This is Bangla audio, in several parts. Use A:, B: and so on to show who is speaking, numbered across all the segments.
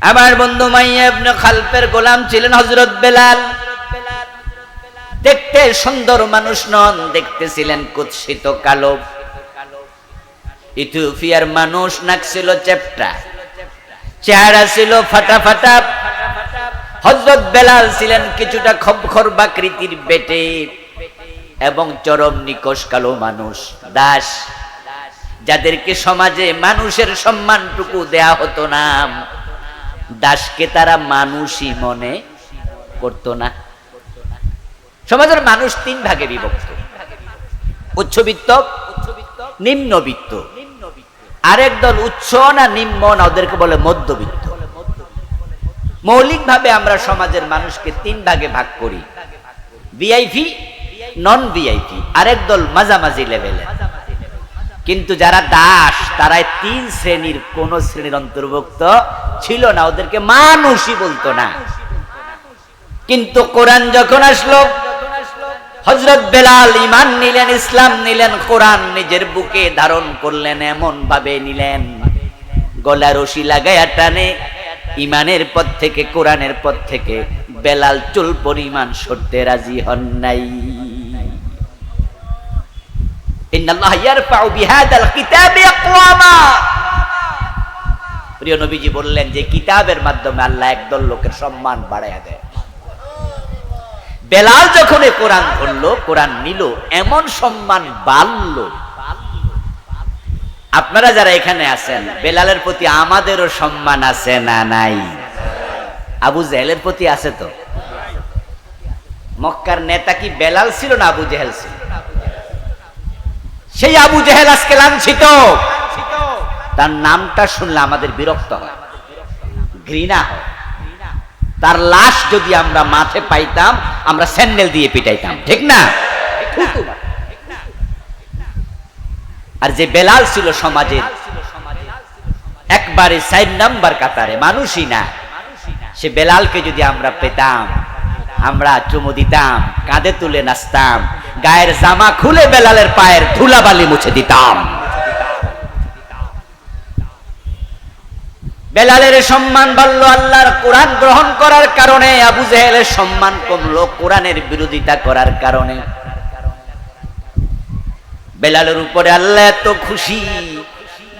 A: আমার বন্ধু মাইয়া খালফের গোলাম ছিলেন হযরত বেলাল। দেখতে সুন্দর মানুষ নন দেখতে ছিলেন কুৎসিত কালো। ইথিওপিয়ার মানুষ নাক ছিল চেপটা, চেহারা ছিল ফাটা ফাটা। হযরত বেলাল ছিলেন কিছুটা খবখর বাকৃতির বেটে এবং চরম নিকশ কালো মানুষ, দাস, যাদেরকে সমাজে মানুষের সম্মানটুকু দেয়া হতো না। দাসকে তারা মানুষই মনে করত না। সমাজের মানুষ তিন ভাগে বিভক্ত। উচ্চবিত্ত, নিম্নবিত্ত। আরেক দল উচ্চ না নিম্ন না, ওদেরকে বলে মধ্যবিত্ত। মৌলিকভাবে আমরা সমাজের মানুষকে তিন ভাগে ভাগ করি। ভিআইপি নন ভিআইপি আরেক দল মাঝামাঝি লেভেলে কিন্তু যারা দাস তারা তিন শ্রেণির কোন শ্রেণির অন্তর্ভুক্ত ছিল না। ওদেরকে মানুষই বলতো না। কিন্তু কোরআন যখন আসলো হজরত বেলাল ইমান নিলেন, ইসলাম নিলেন, কোরআন নিজের বুকে ধারণ করলেন এমন ভাবে নিলেন। গলা রশি লাগাইয়া টানে ইমানের পথ থেকে, কোরআনের পথ থেকে বেলাল চুল পরিমাণ সরতে রাজি হন নাই। প্রিয় নবীজি বললেন যে কিতাবের মাধ্যমে আল্লাহ একদল লোকের সম্মান বাড়াইয়া দেয়। বেলাল যখন কোরআন ধরলো কোরআন নিল, এমন সম্মান বাড়ল। আপনারা যারা এখানে আছেন, বেলালের প্রতি আমাদেরও সম্মান আছে না নাই? আবু জেহেলের প্রতি আছে তো? মক্কার নেতা কি বেলাল ছিল না আবু জেহেল ছিল? সেই আবু জেহেল আজকে লাঞ্ছিত। তার নামটা শুনলে আমাদের বিরক্ত হয়, ঘৃণা হয়। তার লাশ যদি আমরা মাঠে পাইতাম, আমরা স্যান্ডেল দিয়ে পিটাইতাম, ঠিক না? আর যে বেলাল ছিল সমাজের, একবারে সাইড নাম্বার কাতারে, মানুষই না। সে বেলালকে যদি আমরা পেতাম, আমরা চুমু দিতাম, কাঁধে তুলে নাচতাম গায়ের জামা খুলে বেলালের পায়ের ধুলাবালি মুছে দিতাম। বেলালের সম্মান বাড়লো আল্লাহর কোরআন গ্রহণ করার কারণে, আবু জেহেলের সম্মান কমলো কোরআনের বিরোধিতা করার কারণে। বেলালের উপরে আল্লাহ এত খুশি,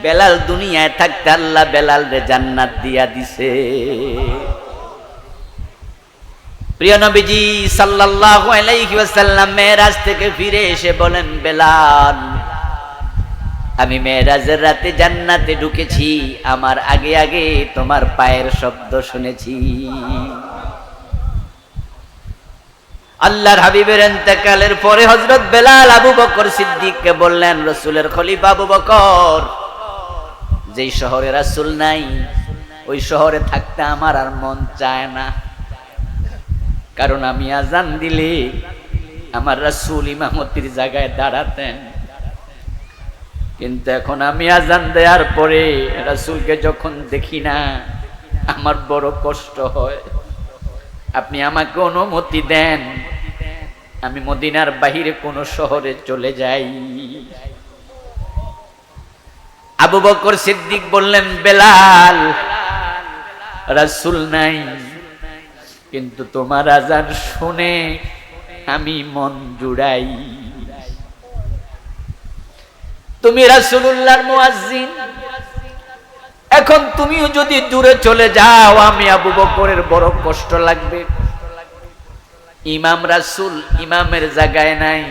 A: বেলাল দুনিয়ায় থাকতে আল্লাহ বেলাল রে জান্নাত দিয়া দিছে। প্রিয় নবীজি সাল্লাল্লাহু থেকে ফিরে এসে বলেন, বেলাল, আমি মেয়েরাজের রাতে জান্নাতে ঢুকেছি, আমার আগে আগে তোমার পায়ের শব্দ শুনেছি। আল্লাহর হাবিবের এতেকালের পরে হজরত বেলাল আবু বকর সিদ্দিককে বললেন, রসুলের খলিফা আবু বকর, যেই শহরে রাসুল নাই, ওই শহরে থাকতে আমার আর মন চায় না। কারণ আমি আজান দিলে আমার রাসুল ইমামতির জায়গায় দাঁড়াতেন। কিন্তু এখন আমি আজান দেওয়ার পরে রাসুলকে যখন দেখি না, আমার বড় কষ্ট হয়। আপনি আমাকে অনুমতি দেন, আমি মদিনার বাহিরে কোন শহরে চলে যাই। আবু বকর সিদ্দিক বললেন, বেলাল, রাসুল নাই। কিন্তু তোমার আজান শুনে আমি মন জুড়াই। তুমি রাসুল্লাহর মুয়াজ্জিন, এখন তুমিও যদি দূরে চলে যাও, আমি আবু বকরের বড় কষ্ট লাগবে। ইমাম রাসুল ইমামের জায়গায় নাই,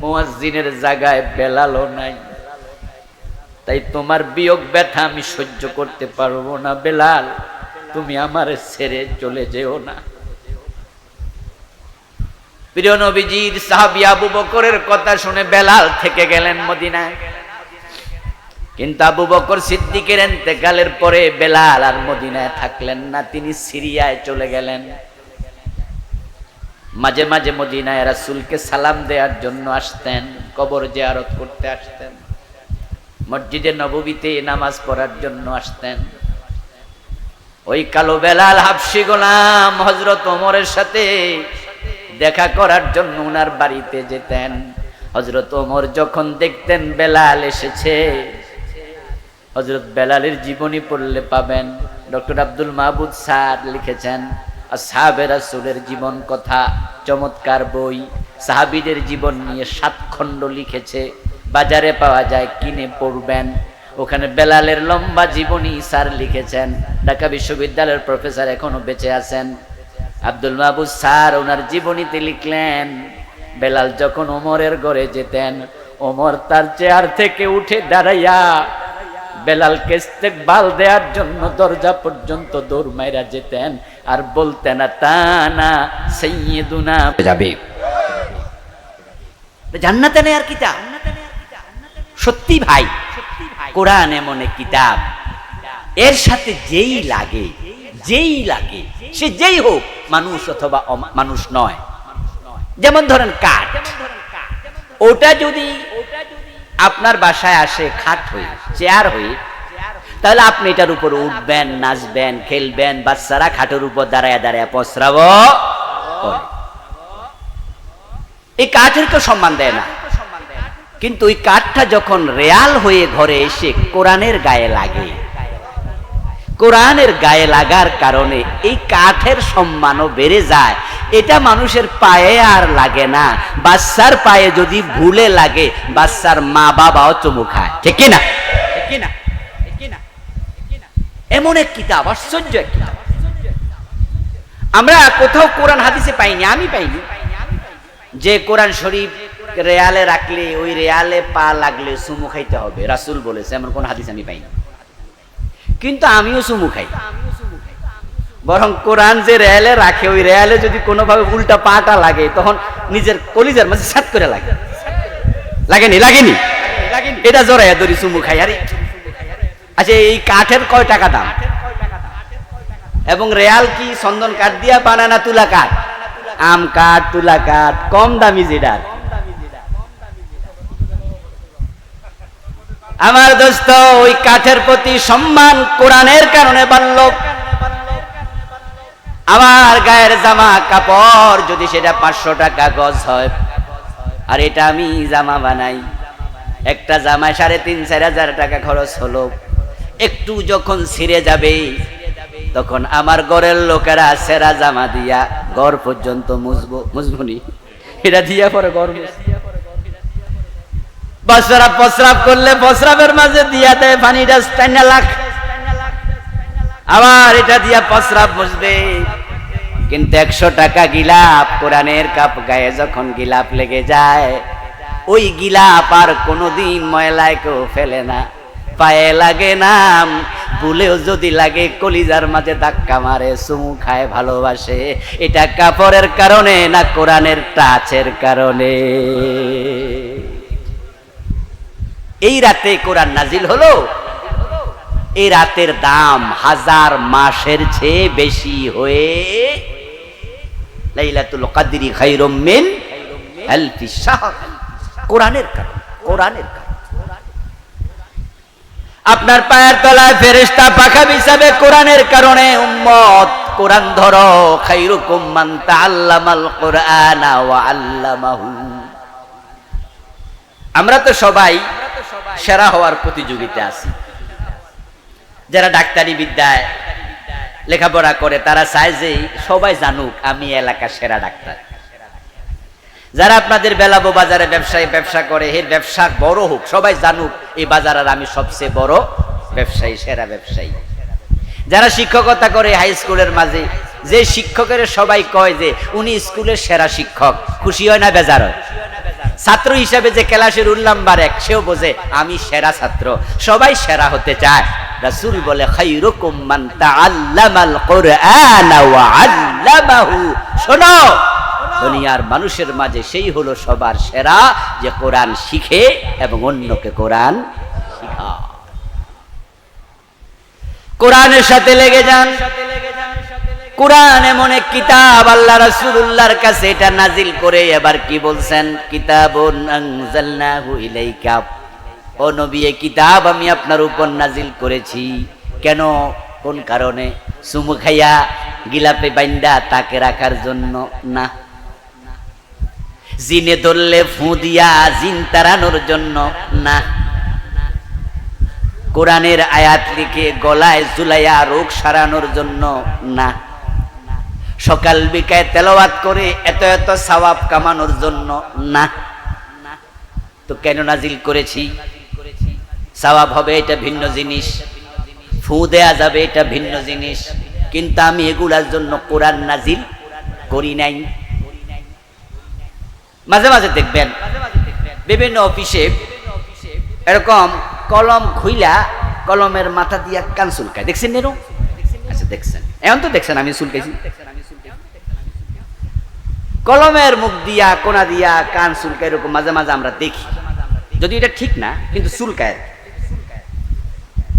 A: মুয়াজ্জিনের জায়গায় বেলালও নাই। তাই তোমার বিয়োগ ব্যথা আমি সহ্য করতে পারব না, বেলাল। তুমি আমার ছেড়ে চলে যেও না। প্রিয় নবীজির সাহাবি আবু বকরের কথা শুনে বেলাল থেকে গেলেন মদিনায়। কিন্তু আবু বকর সিদ্দিকের এতেকালের পরে বেলাল আর মদিনায় থাকলেন না, তিনি সিরিয়ায় চলে গেলেন। মাঝে মাঝে মদিনায় রাসুলকে সালাম দেওয়ার জন্য আসতেন, কবর জিয়ারত করতে আসতেন। মসজিদে নববীতে নামাজ পড়ার জন্য আসতেন। ওই কালো বেলাল হাফসি গোলাম হজরত ওমরের সাথে দেখা করার জন্য ওনার বাড়িতে যেতেন। হজরত ওমর যখন দেখতেন বেলাল এসেছে হজরত বেলালের জীবনী পড়লে পাবেন। ডক্টর আব্দুল মাহবুদ স্যার লিখেছেন সাহাবের রাসূলের জীবন কথা, চমৎকার বই। সাহাবীদের জীবন নিয়ে সাত খণ্ড লিখেছে। বাজারে পাওয়া যায়, কিনে পড়বেন। ওখানে বেলালের লম্বা জীবনী স্যার লিখেছেন। ঢাকা বিশ্ববিদ্যালয়ের প্রফেসর এখনও বেঁচে আছেন। আব্দুল মাহবুদ স্যার ওনার জীবনীতে লিখলেন বেলাল যখন ওমরের ঘরে যেতেন ওমর তার চেয়ার থেকে উঠে দাঁড়াইয়া বেলাল বেলালকে বাল দেওয়ার জন্য দরজা পর্যন্ত দৌড় মাইরা যেতেন আর বলতেন তা না সৈয়দুনা যাবে। জান্নাতে নেই আর কিতাব সত্যি ভাই। কোরআন এমন এক কিতাব। এর সাথে যেই লাগে যেই লাগে, সে যেই হোক, মানুষ অথবা মানুষ নয়। যেমন ধরেন কাঠ। ওটা যদি আপনার বাসায় আসে, খাট হয়ে, চেয়ার হয়ে, তাহলে আপনি এটার উপর উঠবেন, নাচবেন, খেলবেন, বাচ্চারা খাটের উপর দাঁড়ায় দাঁড়ায় প্রস্রাব করে। এই কাঠের কেউ সম্মান দেয় না। কিন্তু ওই কাঠটা যখন রেয়াল হয়ে ঘরে এসে কোরআনের গায়ে লাগে কোরআনের গায়ে লাগার কারণে এই কাঠের সম্মানও বেড়ে যায়। এটা মানুষের পায়ে আর লাগে না। বাচ্চার পায়ে যদি ভুলে লাগে বাচ্চার মা বাবাও চুমু খায়। ঠিক কি না এমন এক কিতাব আশ্চর্য এক কিতাব। আমরা কোথাও কোরআন হাদিসে পাইনি আমি পাইনি। যে কোরআন শরীফ রেয়ালে রাখলে ওই রেয়ালে পা লাগলে সুমু খাইতে হবে। রাসুল বলেছে এমন কোন হাদিস আমি পাইনি। কিন্তু আমিও সুমু খাই। বরং কোরআন যে রেয়ালে রাখে ওই রেয়ালে যদি কোনোভাবে উল্টা পাটা লাগে তখন নিজের কলিজার মাঝে সাত করে লাগে। লাগেনি লাগেনি? এটা জোরাইয়া দড়ি সুমু খাই আরে। আচ্ছা এই কাঠের কয় টাকা দাম? এবং রেয়াল কি চন্দন কাঠ দিয়া বানানা তুলা কাঠ? আম কাঠ তুলা কাঠ কম দামি যেটার। আমার দোস্ত, ওই কাঠের প্রতি সম্মান কোরআনের কারণে বাড়ল। আমার গায়ের জামা কাপড় যদি সেটা পাঁচশো টাকা গজ হয়, আর এটা আমি জামা বানাই। একটা জামায় সাড়ে তিন, চার হাজার টাকা খরচ হলো। একটু যখন ছিঁড়ে যাবে, তখন আমার ঘরের লোকেরা সেরা জামা দিয়া ঘর পর্যন্ত মুছবো মুছবনি এটা দিয়া পরে ঘর মুছবো। বাচ্চারা প্রস্রাব করলে প্রস্রাবের মাঝে দিয়া দেয় পানিটা টাইনা লাখ। আবার এটা দিয়া প্রস্রাব মুছবে কিন্তু একশো টাকা গিলাপ, কোরআনের কাপ গায়ে যখন গিলাপ লেগে যায়, ওই গিলাপ আর কোনোদিন ময়লায় কেউ ফেলে না। পায়ে লাগে না ভুলেও যদি লাগে, কলিজার মাঝে ধাক্কা মারে, চুমু খায়, ভালোবাসে। এটা কাপড়ের কারণে না কোরআনের টাচের কারণে? এই রাতে কোরআন নাজিল হলো? এই রাতের দাম হাজার মাসের চেয়ে বেশি হয়ে লাইলাতুল কাদরি খায়রুম মিন আলফি শাহর। কোরআনের কারণ, কোরআনের আপনার পায়ের তলায় ফেরেশতা পাখা বিছাবে কোরআনের কারণে, উম্মত, কোরআন ধরো খাইরুকুম মান তাআল্লামাল কোরআনা ওয়া আল্লামাহু। আমরা তো সবাই সেরা হওয়ার প্রতিযোগিতা আছি। যারা ডাক্তারি বিদ্যায় লেখাপড়া করে, তারা চায় যে সবাই জানুক, আমি এলাকার সেরা ডাক্তার। যারা আপনাদের বেলাবো বাজারে ব্যবসায়ী ব্যবসা করে এর ব্যবসা বড় হোক, সবাই জানুক, এই বাজারের আমি সবচেয়ে বড় ব্যবসায়ী, সেরা ব্যবসায়ী। যারা শিক্ষকতা করে, হাই স্কুলের মাঝে, যে শিক্ষকের সবাই কয় যে, উনি স্কুলের সেরা শিক্ষক, খুশি হয় না বেজার হয়? ছাত্র হিসাবে যে ক্লাসের উল্লাম্বার এক, সেও বোঝে, আমি সেরা ছাত্র। সবাই সেরা হতে চায়। রাসূল বলে খাইরুকুম মান তাআল্লামাল কুরআনা ওয়া আল্লামাহু। শোনো, দুনিয়ার মানুষের মাঝে সেই হলো সবার সেরা যে কোরআন শিখে এবং অন্যকে কোরআন শিখা কোরআনের সাথে লেগে যান। কোরআন এমন এক কিতাব, আল্লাহ রাসূলুল্লাহর কাছে এটা নাজিল করে, এবার কি বলছেন? কিতাবুন আনজালনাহু ইলাইকা। ও নবী, এই কিতাব আমি আপনার উপর নাজিল করেছি। কেন? কোন কারণে? সুমু খাইয়া গিলাপে বাইন্দা তাকে রাখার জন্য? না। জিনে ধরলে ফু দিয়া জিন তাড়ানোর জন্য? না। কোরআনের আয়াত লিখে গলায় জুলাইয়া রোগ সারানোর জন্য? না। সকাল বিকায় তেলাওয়াত করে এত এত সওয়াব কামানোর জন্য না। তো কেন নাজিল করেছি? সওয়াব হবে এটা ভিন্ন জিনিস। ফু দেয়া যাবে এটা ভিন্ন জিনিস। কিন্তু আমি এগুলার জন্য কোরআন নাজিল করি নাই। মাঝে মাঝে দেখবেন, বিভিন্ন অফিসে এরকম কলম খুইলা কলমের মাথা দিয়া কান চুলকায়। দেখছেন নেরো আচ্ছা দেখছেন। এখন তো দেখছেন আমি চুলকাইছি। কলমের মুখ দিয়া, কোনা দিয়া, কান চুলকায় এরকম মাঝে মাঝে আমরা দেখি। যদি এটা ঠিক না, কিন্তু চুলকায়।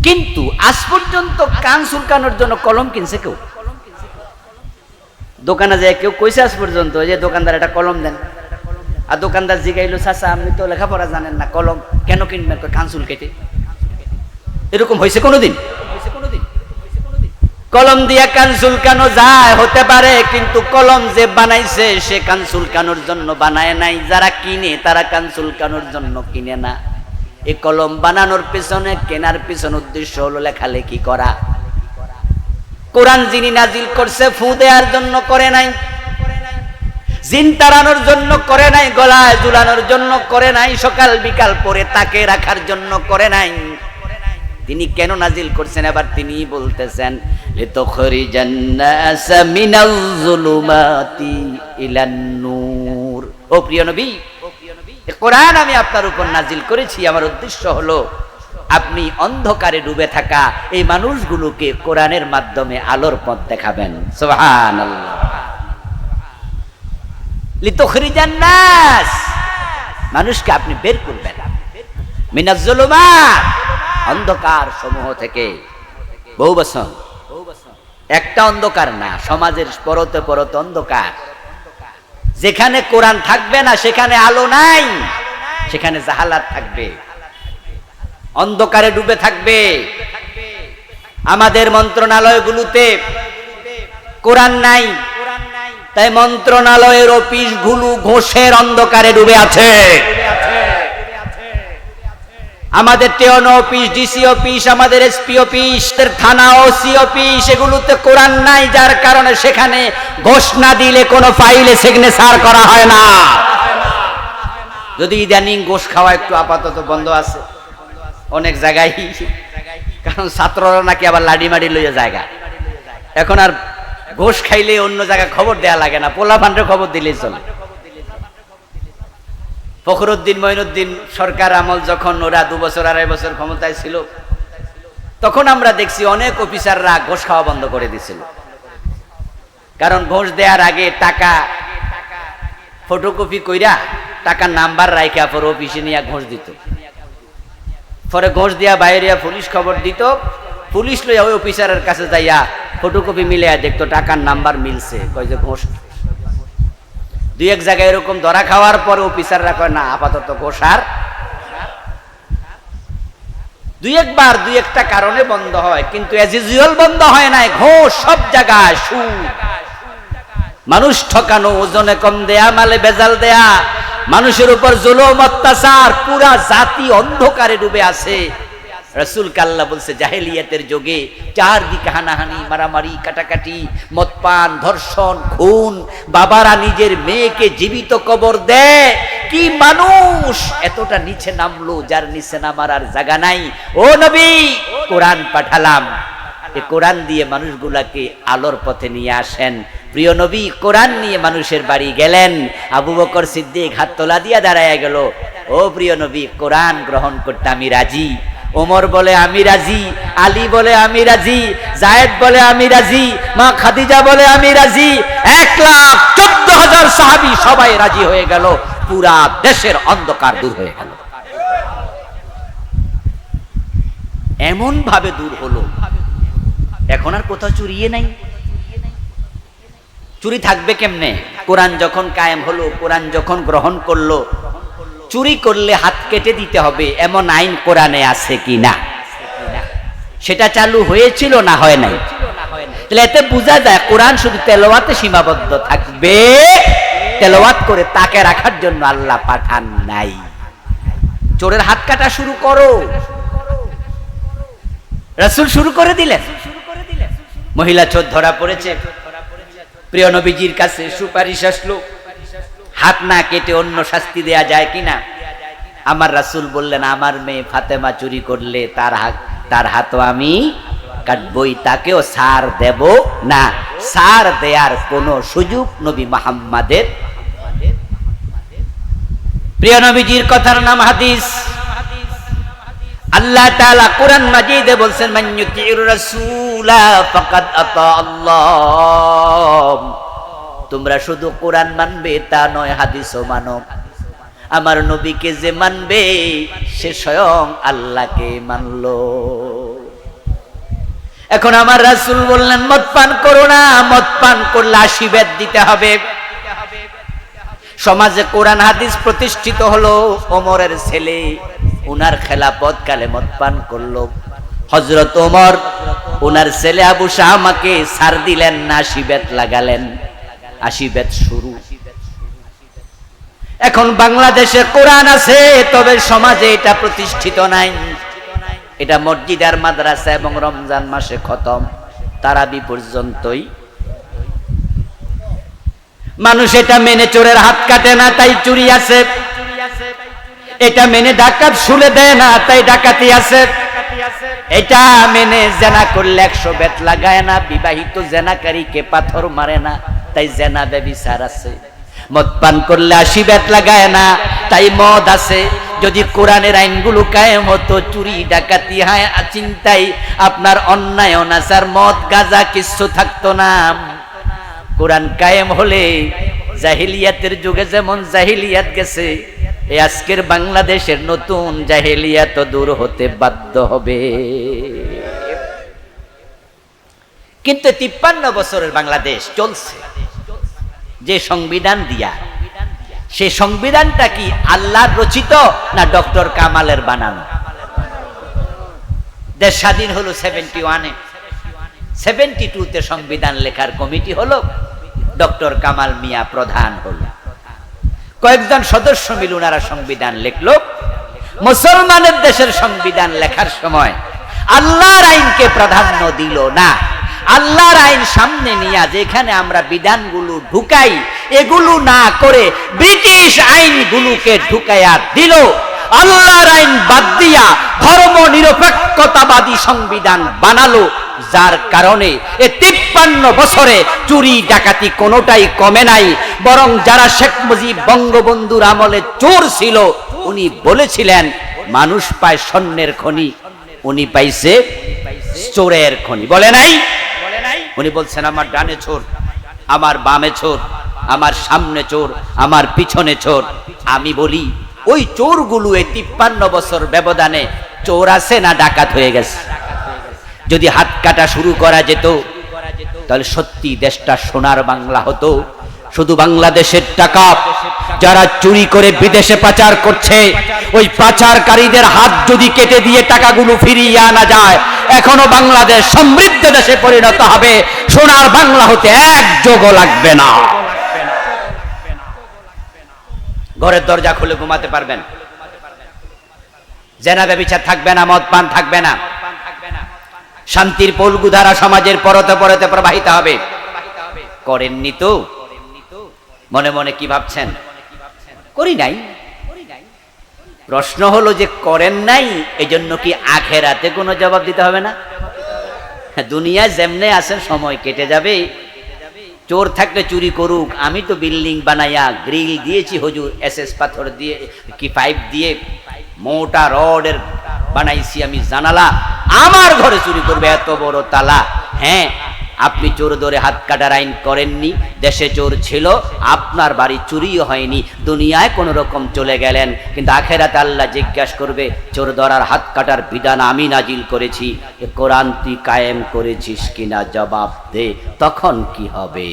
A: কিন্তু আজ পর্যন্ত কান চুলকানোর জন্য কলম কিনছে কেউ? দোকানে যায় কেউ কইছে আজ পর্যন্ত যে দোকানদার একটা কলম দেন। আর দোকানদার জিগাইলো, চাচা, আপনি তো লেখাপড়া জানেন না, কলম কেন কিনবেন? কান চুল কেটে এরকম হয়েছে কোনোদিন? কলম দিয়া কান চুলকানো যায়, হতে পারে, কিন্তু কলম যে বানাইছে, সে কান চুলকানোর জন্য বানায় নাই। যারা কিনে, তারা কান চুলকানোর জন্য কিনে না। এই কলম বানানোর পেছনে, কেনার পেছনে উদ্দেশ্য হলো লেখালেখি করা। কোরআন যিনি নাজিল করছে, ফু দেওয়ার জন্য করে নাই। জিন তাড়ানোর জন্য করে নাই, গলায় ঝুলানোর জন্য করে নাই, সকাল বিকাল পরে তাকে রাখার জন্য করে নাই। তিনি কেন নাজিল করছেন? এবার তিনি বলতেছেন কোরআন আমি আপনার উপর নাজিল করেছি। আমার উদ্দেশ্য হলো, আপনি অন্ধকারে ডুবে থাকা এই মানুষগুলোকে কোরআনের মাধ্যমে আলোর পথ দেখাবেন। নাস মানুষকে আপনি বের করবেন। মিনাজ জুলুমাত অন্ধকার সমূহ থেকে। বহু বছর একটা অন্ধকার না, সমাজের পরতে পরতে অন্ধকার। যেখানে কোরআন থাকবে না, সেখানে আলো নাই। সেখানে জাহালাত থাকবে। অন্ধকারে ডুবে থাকবে। আমাদের মন্ত্রণালয়গুলোতে কোরআন নাই। তাই মন্ত্রণালয়ের অফিসগুলো ঘোষের অন্ধকারে ডুবে আছে। আমাদের টেওন অফিস, ডিসি অফিস, আমাদের এসপি অফিস থানা ওসি অফিস, এগুলোতে কোরআন নাই, যার কারণে সেখানে ঘোষ না দিলে কোনো ফাইলে সিগনেচার করা হয় না। যদি ইদানিং ঘোষ খাওয়া একটু আপাতত বন্ধ আছে, অনেক জায়গায়, কারণ ছাত্ররা নাকি আবার লাডি মাডি লইয়া জায়গা। এখন আর ঘোষ খাইলে অন্য জায়গায় খবর দেয়া লাগে না পোলা ফান্ডের খবর দিলেই চলে। ফখরুদ্দিন মঈনুদ্দিন সরকার আমল যখন ওরা দু বছর আড়াই বছর ক্ষমতায় ছিল, তখন আমরা দেখছি অনেক অফিসাররা ঘোষ খাওয়া বন্ধ করে দিছিল। কারণ ঘোষ দেওয়ার আগে টাকা, ফটোকপি কইরা টাকার নাম্বার রাইখা পরে অফিসে নিয়ে ঘোষ দিত। পরে ঘোষ দিয়া বাইরে পুলিশ খবর দিত, পুলিশ লইয়া ওই অফিসারের কাছে যাইয়া ফটোকপি মিলিয়া দেখতো টাকার নাম্বার মিলছে। কয় যে ঘোষ দুই এক জায়গায় এরকম ধরা খাওয়ার পরে অফিসাররা কয়, না, আপাতত আর দুই একবার দুই একটা কারণে বন্ধ হয়, কিন্তু এজ ইউজুয়াল বন্ধ হয় নাই, ঘোষ সব জায়গায় সুদ মানুষ ঠকানো, ওজনে কম দেয়া, মালে বেজাল দেয়া। মানুষের উপর জুলুম, অত্যাচার, পুরা জাতি অন্ধকারে ডুবে আছে। রসুল কাল্লা বলছে, জাহেলিয়াতের যোগে চারদিকে হানাহানি, মারামারি, কাটাকাটি, মদপান, ধর্ষণ, খুন, বাবারা নিজের মেয়েকে জীবিত কবর দেয়। কি মানুষ? এতটা নিচে নামলো, যার নিচে নামার আর জায়গা নাই। ও নবী, কোরআন পাঠালাম। এ কোরআন দিয়ে মানুষগুলাকে আলোর পথে নিয়ে আসেন। প্রিয় নবী, কোরআন নিয়ে মানুষের বাড়ি গেলেন। আবু বকর সিদ্দিক হাত তোলা দিয়া দাঁড়ায় গেল। ও প্রিয় নবী, কোরআন গ্রহণ করতে আমি রাজি। ওমর বলে, আমি রাজি। আলী বলে, আমি রাজি। জায়েদ বলে, আমি রাজি। মা খাদিজা বলে, আমি রাজি। এক লাখ চোদ্দ হাজার সাহাবি সবাই রাজি হয়ে গেল। পুরা দেশের অন্ধকার দূর হয়ে গেল। এমন ভাবে দূর হলো। এখন আর কোথাও চুরিয়ে নাই। চুরি থাকবে কেমনে? কোরআন যখন কায়েম হলো, কোরআন যখন গ্রহণ করল চুরি করলে হাত কেটে দিতে হবে, এমন আইন কোরআনে আছে কি না সেটা চালু হয়েছিল না হয় নাই? তাহলে এতে বোঝা যায় কোরআন শুধু তেলোয়াতে সীমাবদ্ধ থাকবে তেলোয়াত করে তাকে রাখার জন্য আল্লাহ পাঠান নাই। চোরের হাত কাটা শুরু করো। রাসূল শুরু করে দিলেন। মহিলা চোর ধরা পড়েছে। প্রিয় নবীজির কাছে সুপারিশ আসলো। হাত না কেটে অন্য শাস্তি দেয়া যায় কিনা? আমার রাসূল বললেন, আমার মেয়ে ফাতেমা চুরি করলে তার হাত, তার হাতও আমি কাটবই, তাকেও সার দেব না। সার দেয়ার কোনো সুযোগ নবী মোহাম্মদের প্রিয় নবীজির কথার নাম হাদিস। আল্লাহ তাআলা কোরআন মাজিদে বলছেন, মান ইউতিউর রাসূলা ফাকাদ আতা আল্লাহ। তোমরা শুধু কোরআন মানবে, তা নয় হাদিসও মানো। আমার নবীকে যে মানবে, সে স্বয়ং আল্লাহকে মানলো। এখন আমার রাসূল বললেন, মদ পান করো না, মদ পান করলে আশীর্বাদ দিতে হবে। সমাজে কোরআন হাদিস প্রতিষ্ঠিত হলো ওমরের ছেলে, উনার খেলাপথ কালে মদ পান করল। হজরত ওমর, উনার ছেলে আবু শাহমাকে সার দিলেন না আশীর্বাদ লাগালেন। আশীর্বাদ শুরু। এখন বাংলাদেশে কোরআন আছে, তবে সমাজে এটা প্রতিষ্ঠিত নাই। এটা মসজিদ আর মাদ্রাসা এবং রমজান মাসে খতম। তারাবি পর্যন্তই। মানুষ এটা মেনে চোরের হাত কাটে না, তাই চুরি আছে। এটা মেনে ডাকাত শুলে দেয় না, তাই ডাকাতি আছে। এটা মেনে জেনা করলে একশো বেত লাগায় না, বিবাহিত জেনাকারীকে পাথর মারে না। তাই জেনা ব্যবিচার আছে। মদ পান করলে আশি বেত লাগায় না, তাই মদ আছে। যদি কোরআনের আইনগুলো কায়েম হতো, চুরি, ডাকাতি, হায় চিন্তাই আপনার অন্যায় অনাচার মদ, গাজা কিচ্ছু থাকতো না। কোরআন কায়েম হলে জাহিলিয়াতের যুগে যেমন জাহিলিয়াত গেছে এই আজকের বাংলাদেশের নতুন জাহিলিয়াত দূর হতে বাধ্য হবে। কিন্তু তিপ্পান্ন বছরের বাংলাদেশ চলছে। যে সংবিধান দিয়া, সে সংবিধানটা কি আল্লাহর রচিত না ডক্টর কামালের বানানো? দেশ স্বাধীন হলো সেভেন্টি ওয়ানে সেভেন্টি টুতে সংবিধান লেখার কমিটি হলো ডক্টর কামাল মিয়া প্রধান হলো। কয়েকজন সদস্য মিলে ওনারা সংবিধান লিখলো। মুসলমানের দেশের সংবিধান লেখার সময় আল্লাহর আইনকে প্রাধান্য দিল না। আল্লাহর আইন সামনে নিয়ে যেখানে আমরা বিধানগুলো ঢুকাই, এগুলো না করে ব্রিটিশ আইনগুলোকে ঢুকাইয়া দিল। আল্লাহর আইন বাদ দিয়া ধর্ম নিরপেক্ষতাবাদী সংবিধান বানালো, যার কারণে এ তিপ্পান্ন বছরে চুরি ডাকাতি কোনোটাই কমে নাই, বরং যারা শেখ মুজিব বঙ্গবন্ধুর আমলে চোর ছিল, উনি বলেছিলেন, মানুষ পায় স্বর্ণের খনি, উনি পাইছে চোরের খনি। বলে নাই? উনি বলছেন, আমার ডানে চোর, আমার বামে চোর, আমার সামনে চোর, আমার পিছনে চোর। আমি বলি, ওই চোরগুলো এই তিপ্পান্ন বছর ব্যবধানে চোর আছে না ডাকাত হয়ে গেছে? যদি হাত কাটা শুরু করা যেত, তাহলে সত্যি দেশটা সোনার বাংলা হতো। শুধু বাংলাদেশের টাকা যারা চুরি করে বিদেশে পাচার করছে, ওই পাচারকারীদের হাত যদি কেটে দিয়ে টাকাগুলো ফিরিয়ে আনা যায়, এখনও বাংলাদেশ সমৃদ্ধ দেশে পরিণত হবে। সোনার বাংলা হতে এক যোগও লাগবে না। ঘরের দরজা খুলে ঘুমাতে পারবেন। জেনা ব্যবচার থাকবে না, মদ পান থাকবে না। শান্তির পলগুধারা সমাজের পরতে পরতে প্রবাহিত হবে। করেননি তো? মনে মনে কি ভাবছেন? করি নাই। প্রশ্ন হলো যে করেন নাই, এজন্য কি আখেরাতে কোনো জবাব দিতে হবে না? দুনিয়ায় যেমনে আছেন সময় কেটে যাবে। চোর থাকলে চুরি করুক। আমি তো বিল্ডিং বানাইয়া গ্রিল দিয়েছি, হুজুর এস এস পাথর দিয়ে, কি পাইপ দিয়ে, মোটা রডের বানাইছি আমি জানালা। আমার ঘরে চুরি করবে এত বড় তালা। হ্যাঁ আপনি চোর ধরে হাত কাটার আইন করেননি, দেশে চোর ছিল, আপনার বাড়ি চুরিও হয়নি, দুনিয়ায় কোন রকম চলে গেলেন, কিন্তু আখেরাতে আল্লাহ জিজ্ঞাসা করবে, চোর ধরার হাত কাটার বিধান আমি নাজিল করেছি কোরআন তুই কায়েম করেছিস কিনা জবাব দে, তখন কি হবে?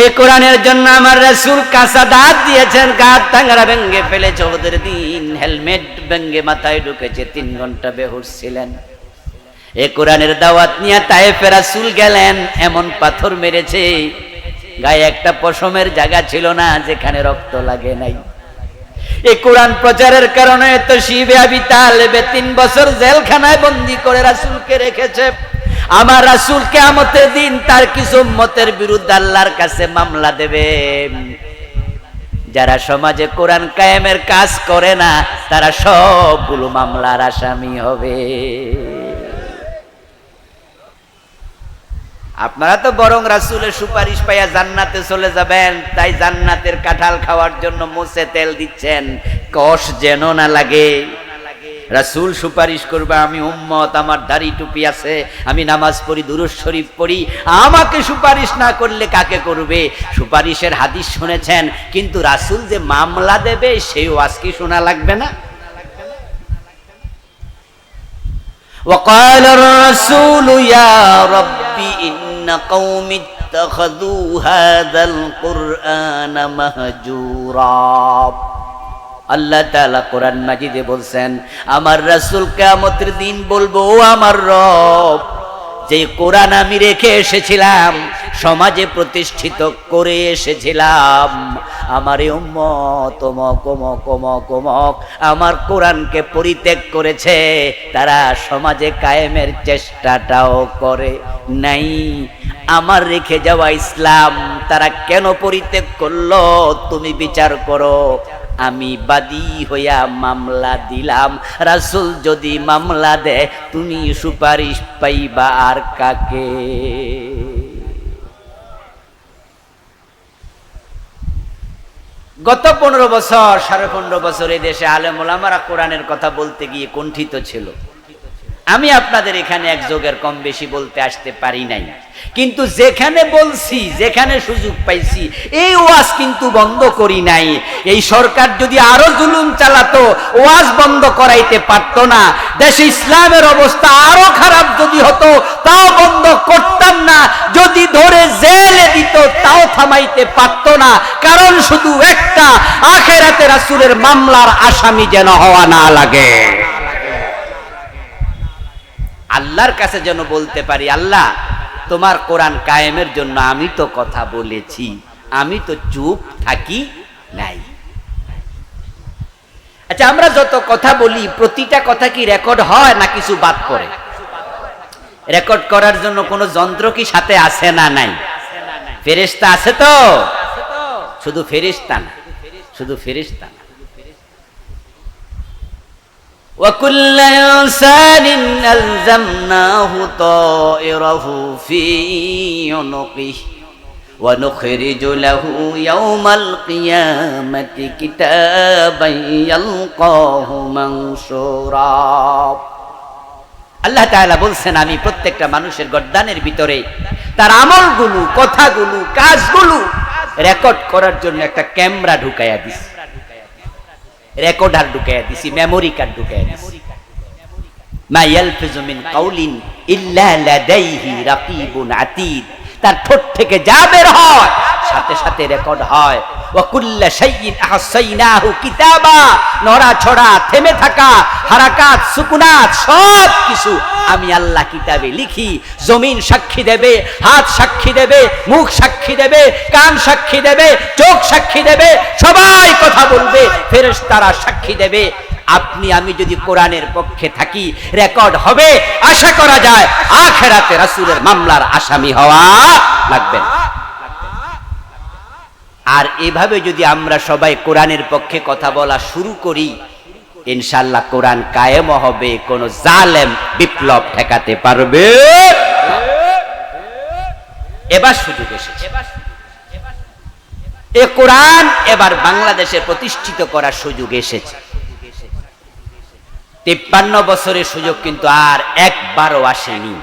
A: এই কোরআনের জন্য আমার রাসূল কাঁচা দাঁত দিয়েছেন গাত টাঙ্গারা ভেঙ্গে ফেলে চৌধুরী দিন, হেলমেট ভেঙ্গে মাথায় ঢুকেছে, তিন ঘণ্টা বেহুশ ছিলেন। এ কোরআনের দাওয়াত নিয়ে তায়েফে রাসূল গেলেন, এমন পাথর মেরেছে, গায়ে একটা পশমের জায়গা ছিল না যেখানে রক্ত লাগে নাই। এই কোরআন প্রচারের কারণে তো শিবে আবি তালেবে তিন বছর জেলখানায় বন্দি করে রাসুলকে রেখেছে। আমার রাসূল কিয়ামতের দিন তার কিছু মতের বিরুদ্ধে আল্লাহর কাছে মামলা দেবে যারা সমাজে কোরআন কায়েমের কাজ করে না, তারা সবগুলো মামলার আসামি হবে। আপনারা তো বরং রাসুলের সুপারিশ পাইয়া জান্নাতে চলে যাবেন, তাই জান্নাতের কাঁঠাল খাওয়ার জন্য মুছে তেল দিচ্ছেন। কষ যেন না লাগে। রাসূল সুপারিশ করবে আমি উম্মত আমার দাড়ি টুপি আছে আমি নামাজ পড়ি দুরুজ শরীফ পড়ি আমাকে সুপারিশ না করলে কাকে করবে সুপারিশের হাদিস শুনেছেন কিন্তু রাসূল যে মামলা দেবে সেই ওয়াজ কি শোনা লাগবে না وقال الرسول يا رب إن قوم اتخذوا هذا القرآن مهجورا আল্লাহ তাআলা কোরআন মাজিদে বলছেন, আমার রাসূল কিয়ামতের দিন বলব আমার রব যে কোরআন আমি রেখে এসেছিলাম, সমাজে প্রতিষ্ঠিত করে এসেছিলাম, আমার উম্মত অমক অমক অমক, আমার কোরআনকে পরিত্যাগ করেছে, তারা সমাজে কায়েমের চেষ্টাটাও করে নাই। আমার রেখে যাওয়া ইসলাম তারা কেন পরিত্যাগ করল, তুমি বিচার করো। আমি বাদী হইয়া মামলা দিলাম। রাসুল যদি মামলা দেয়, তুমি সুপারিশ পাইবা আর কাকে? গত পনেরো বছর, সাড়ে পনেরো বছর এই দেশে আলেম কোরআনের কথা বলতে গিয়ে কণ্ঠিত ছিল। আমি আপনাদের এখানে এক যোগের কম বেশি বলতে আসতে পারি নাই। কিন্তু যেখানে বলছি, যেখানে সুযোগ পাইছি, এই ওয়াজ কিন্তু বন্ধ করি নাই। এই সরকার যদি আরও জুলুম চালাতো, ওয়াজ বন্ধ করাইতে পারত না। দেশে ইসলামের অবস্থা আরও খারাপ যদি হতো, তাও বন্ধ করতাম না। যদি ধরে জেলে দিত, তাও থামাইতে পারত না। কারণ শুধু একটা, আখেরাতে রাসূলের মামলার আসামি যেন হওয়া না লাগে। আল্লাহর কাছে যেন বলতে পারি, আল্লাহ, তোমার কোরআন কায়েমের জন্য আমি তো কথা বলেছি, আমি তো চুপ থাকি নাই। আচ্ছা আমরা যত কথা বলি, প্রতিটা কথা কি রেকর্ড হয় না কিছু বাদ পড়ে? রেকর্ড করার জন্য কোনো যন্ত্র কি সাথে আছে না নাই? ফেরেশতা আছে তো? শুধু ফেরেশতা না, শুধু ফেরেশতা না। وكل إنسان ألزمناه طائره في عنقه ونخرج له يوم القيامة كتابا يلقاه منشورا আল্লাহ তাআলা বলছেন আমি প্রত্যেকটা মানুষের গর্দানের ভিতরে তার আমলগুলো কথাগুলো কাজগুলো রেকর্ড করার জন্য একটা ক্যামেরা ঢুকাইয়া দিছি রেকর্ডার ঢুকাইয়া দিছি মেমোরি কার্ড ঢুকাইয়া দিছি মা ইয়ালফিজু মিন কাউলিন ইল্লা লাদাইহি রাকিবুন আতীদ তার ঠোঁট থেকে যা বের হয়, সাথে সাথে রেকর্ড হয়। ওয়া কুল্লা শাইইন আহসাইনাহু কিতাবা নড়া ছড়া থেমে থাকা, হারাকাত, সুকুনাত, সব কিছু আমি আল্লাহ কিতাবে লিখি। জমিন সাক্ষী দেবে, হাত সাক্ষী দেবে, মুখ সাক্ষী দেবে, কান সাক্ষী দেবে, চোখ সাক্ষী দেবে, সবাই কথা বলবে, ফেরেশতারা সাক্ষী দেবে। আপনি, আমি যদি কোরআনের পক্ষে থাকি, রেকর্ড হবে, আশা করা যায় আখেরাতে রাসূলের মামলার আসামি হওয়া লাগবে আর এভাবে যদি আমরা সবাই কোরআনের পক্ষে কথা বলা শুরু করি ইনশাল্লাহ কোরআন কায়েম হবে, কোন জালেম বিপ্লব ঠেকাতে পারবে। এবার সুযোগ এসেছে। এ কোরআন এবার বাংলাদেশে প্রতিষ্ঠিত করার সুযোগ এসেছে। তিপ্পান্ন বছরের সুযোগ কিন্তু আর একবারও আসেনি।